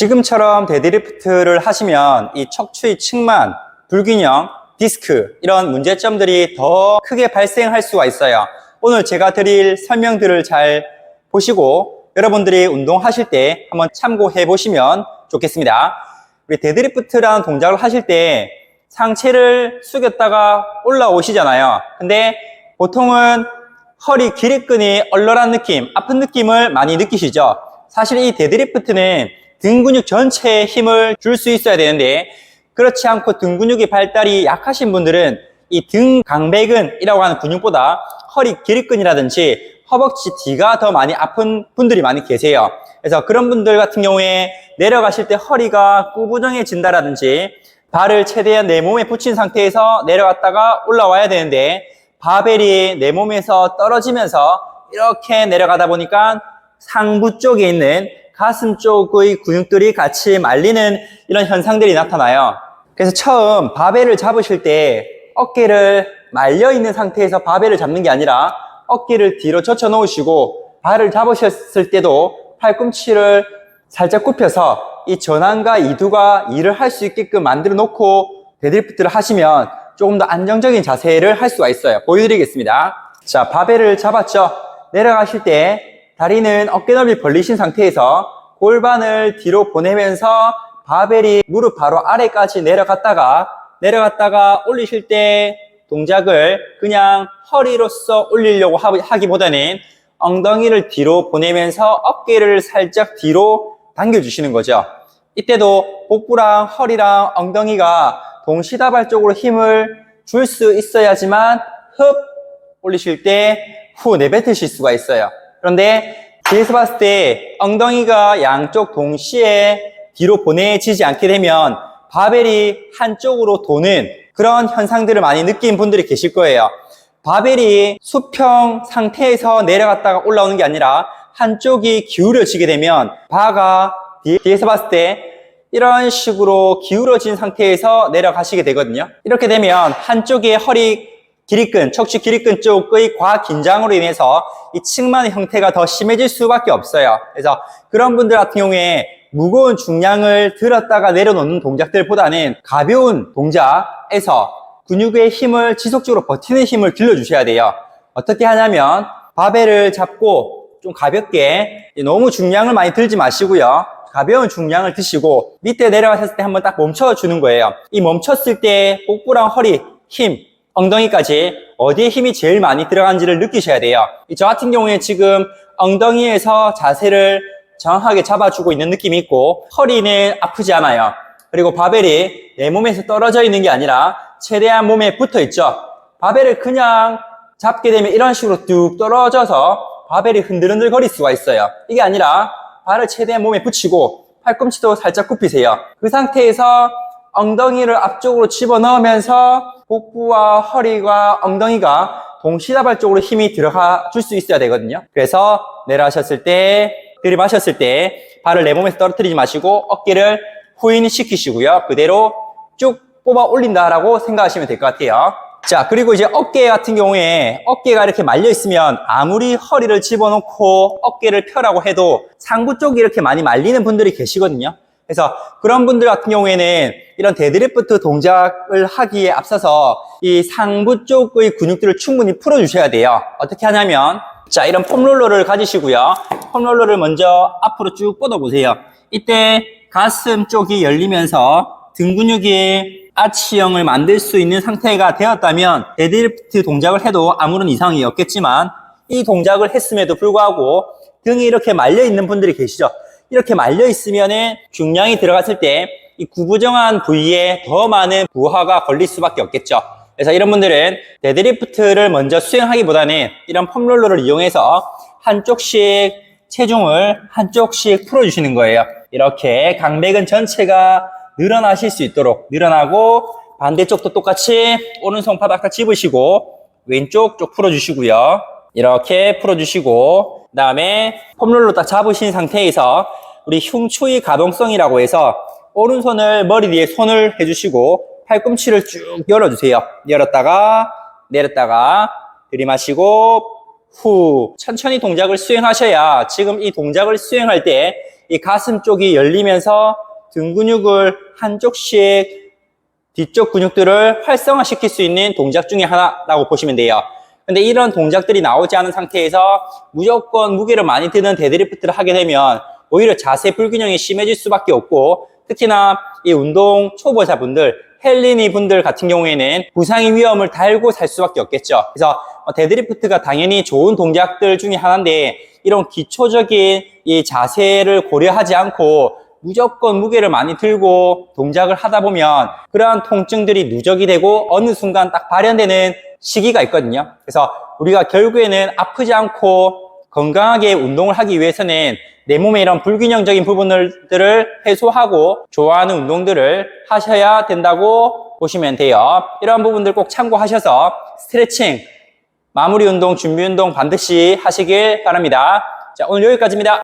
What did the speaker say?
지금처럼 데드리프트를 하시면 이 척추의 측만, 불균형, 디스크 이런 문제점들이 더 크게 발생할 수가 있어요. 오늘 제가 드릴 설명들을 잘 보시고 여러분들이 운동하실 때 한번 참고해 보시면 좋겠습니다. 우리 데드리프트라는 동작을 하실 때 상체를 숙였다가 올라오시잖아요. 근데 보통은 허리 기립근이 얼얼한 느낌, 아픈 느낌을 많이 느끼시죠? 사실 이 데드리프트는 등 근육 전체에 힘을 줄 수 있어야 되는데 그렇지 않고 등 근육의 발달이 약하신 분들은 이 등 강배근이라고 하는 근육보다 허리 기립근이라든지 허벅지 뒤가 더 많이 아픈 분들이 많이 계세요. 그래서 그런 분들 같은 경우에 내려가실 때 허리가 구부정해진다라든지 발을 최대한 내 몸에 붙인 상태에서 내려갔다가 올라와야 되는데 바벨이 내 몸에서 떨어지면서 이렇게 내려가다 보니까 상부 쪽에 있는 가슴 쪽의 근육들이 같이 말리는 이런 현상들이 나타나요. 그래서 처음 바벨을 잡으실 때 어깨를 말려 있는 상태에서 바벨을 잡는 게 아니라 어깨를 뒤로 젖혀 놓으시고 발을 잡으셨을 때도 팔꿈치를 살짝 굽혀서 이 전환과 이두가 일을 할 수 있게끔 만들어 놓고 데드리프트를 하시면 조금 더 안정적인 자세를 할 수가 있어요. 보여드리겠습니다. 자, 바벨을 잡았죠? 내려가실 때 다리는 어깨 넓이 벌리신 상태에서 골반을 뒤로 보내면서 바벨이 무릎 바로 아래까지 내려갔다가 내려갔다가 올리실 때 동작을 그냥 허리로서 올리려고 하- 하기보다는 엉덩이를 뒤로 보내면서 어깨를 살짝 뒤로 당겨주시는 거죠. 이때도 복부랑 허리랑 엉덩이가 동시다발적으로 힘을 줄 수 있어야지만 흡 올리실 때 후 내뱉으실 수가 있어요. 그런데 뒤에서 봤을 때 엉덩이가 양쪽 동시에 뒤로 보내지지 않게 되면 바벨이 한쪽으로 도는 그런 현상들을 많이 느낀 분들이 계실 거예요. 바벨이 수평 상태에서 내려갔다가 올라오는 게 아니라 한쪽이 기울어지게 되면 바가 뒤- 뒤에서 봤을 때 이런 식으로 기울어진 상태에서 내려가시게 되거든요. 이렇게 되면 한쪽의 허리 기립근, 척추 기립근 쪽의 과긴장으로 인해서 이 측만의 형태가 더 심해질 수밖에 없어요. 그래서 그런 분들 같은 경우에 무거운 중량을 들었다가 내려놓는 동작들보다는 가벼운 동작에서 근육의 힘을 지속적으로 버티는 힘을 길러주셔야 돼요. 어떻게 하냐면 바벨을 잡고 좀 가볍게 너무 중량을 많이 들지 마시고요. 가벼운 중량을 드시고 밑에 내려가셨을 때 한번 딱 멈춰주는 거예요. 이 멈췄을 때 복부랑 허리 힘, 엉덩이까지 어디에 힘이 제일 많이 들어간지를 느끼셔야 돼요. 이저 같은 경우에 지금 엉덩이에서 자세를 정확하게 잡아주고 있는 느낌이 있고 허리는 아프지 않아요. 그리고 바벨이 내 몸에서 떨어져 있는 게 아니라 최대한 몸에 붙어 있죠. 바벨을 그냥 잡게 되면 이런 식으로 뚝 떨어져서 바벨이 흔들흔들 거릴 수가 있어요. 이게 아니라 발을 최대한 몸에 붙이고 팔꿈치도 살짝 굽히세요. 그 상태에서 엉덩이를 앞쪽으로 집어넣으면서 복부와 허리와 엉덩이가 동시다발적으로 힘이 들어가 줄 수 있어야 되거든요. 그래서 내려가셨을 때, 들이마셨을 때 발을 내 몸에서 떨어뜨리지 마시고 어깨를 후인시키시고요. 그대로 쭉 뽑아 올린다라고 생각하시면 될 것 같아요. 자, 그리고 이제 어깨 같은 경우에 어깨가 이렇게 말려 있으면 아무리 허리를 집어넣고 어깨를 펴라고 해도 상부 쪽이 이렇게 많이 말리는 분들이 계시거든요. 그래서 그런 분들 같은 경우에는 이런 데드리프트 동작을 하기에 앞서서 이 상부 쪽의 근육들을 충분히 풀어주셔야 돼요. 어떻게 하냐면 자, 이런 폼롤러를 가지시고요. 폼롤러를 먼저 앞으로 쭉 뻗어보세요. 이때 가슴 쪽이 열리면서 등 근육이 아치형을 만들 수 있는 상태가 되었다면 데드리프트 동작을 해도 아무런 이상이 없겠지만 이 동작을 했음에도 불구하고 등이 이렇게 말려 있는 분들이 계시죠. 이렇게 말려 있으면은 중량이 들어갔을 때 이 구부정한 부위에 더 많은 부하가 걸릴 수밖에 없겠죠. 그래서 이런 분들은 데드리프트를 먼저 수행하기보다는 이런 폼롤러를 이용해서 한쪽씩 체중을 한쪽씩 풀어주시는 거예요. 이렇게 강백은 전체가 늘어나실 수 있도록 늘어나고 반대쪽도 똑같이 오른손 바닥 집으시고 왼쪽 쪽 풀어주시고요. 이렇게 풀어주시고 그 다음에 폼롤러 딱 잡으신 상태에서 우리 흉추의 가동성이라고 해서 오른손을 머리 뒤에 손을 해주시고 팔꿈치를 쭉 열어주세요. 열었다가 내렸다가 들이마시고 후 천천히 동작을 수행하셔야 지금 이 동작을 수행할 때 이 가슴 쪽이 열리면서 등 근육을 한쪽씩 뒤쪽 근육들을 활성화시킬 수 있는 동작 중에 하나라고 보시면 돼요. 근데 이런 동작들이 나오지 않은 상태에서 무조건 무게를 많이 드는 데드리프트를 하게 되면 오히려 자세 불균형이 심해질 수밖에 없고 특히나 이 운동 초보자분들 헬리니 분들 같은 경우에는 부상의 위험을 달고 살 수밖에 없겠죠. 그래서 어, 데드리프트가 당연히 좋은 동작들 중에 하나인데 이런 기초적인 이 자세를 고려하지 않고 무조건 무게를 많이 들고 동작을 하다 보면 그러한 통증들이 누적이 되고 어느 순간 딱 발현되는 시기가 있거든요. 그래서 우리가 결국에는 아프지 않고 건강하게 운동을 하기 위해서는 내 몸의 이런 불균형적인 부분들을 해소하고 좋아하는 운동들을 하셔야 된다고 보시면 돼요. 이러한 부분들 꼭 참고하셔서 스트레칭, 마무리 운동, 준비 운동 반드시 하시길 바랍니다. 자, 오늘 여기까지입니다.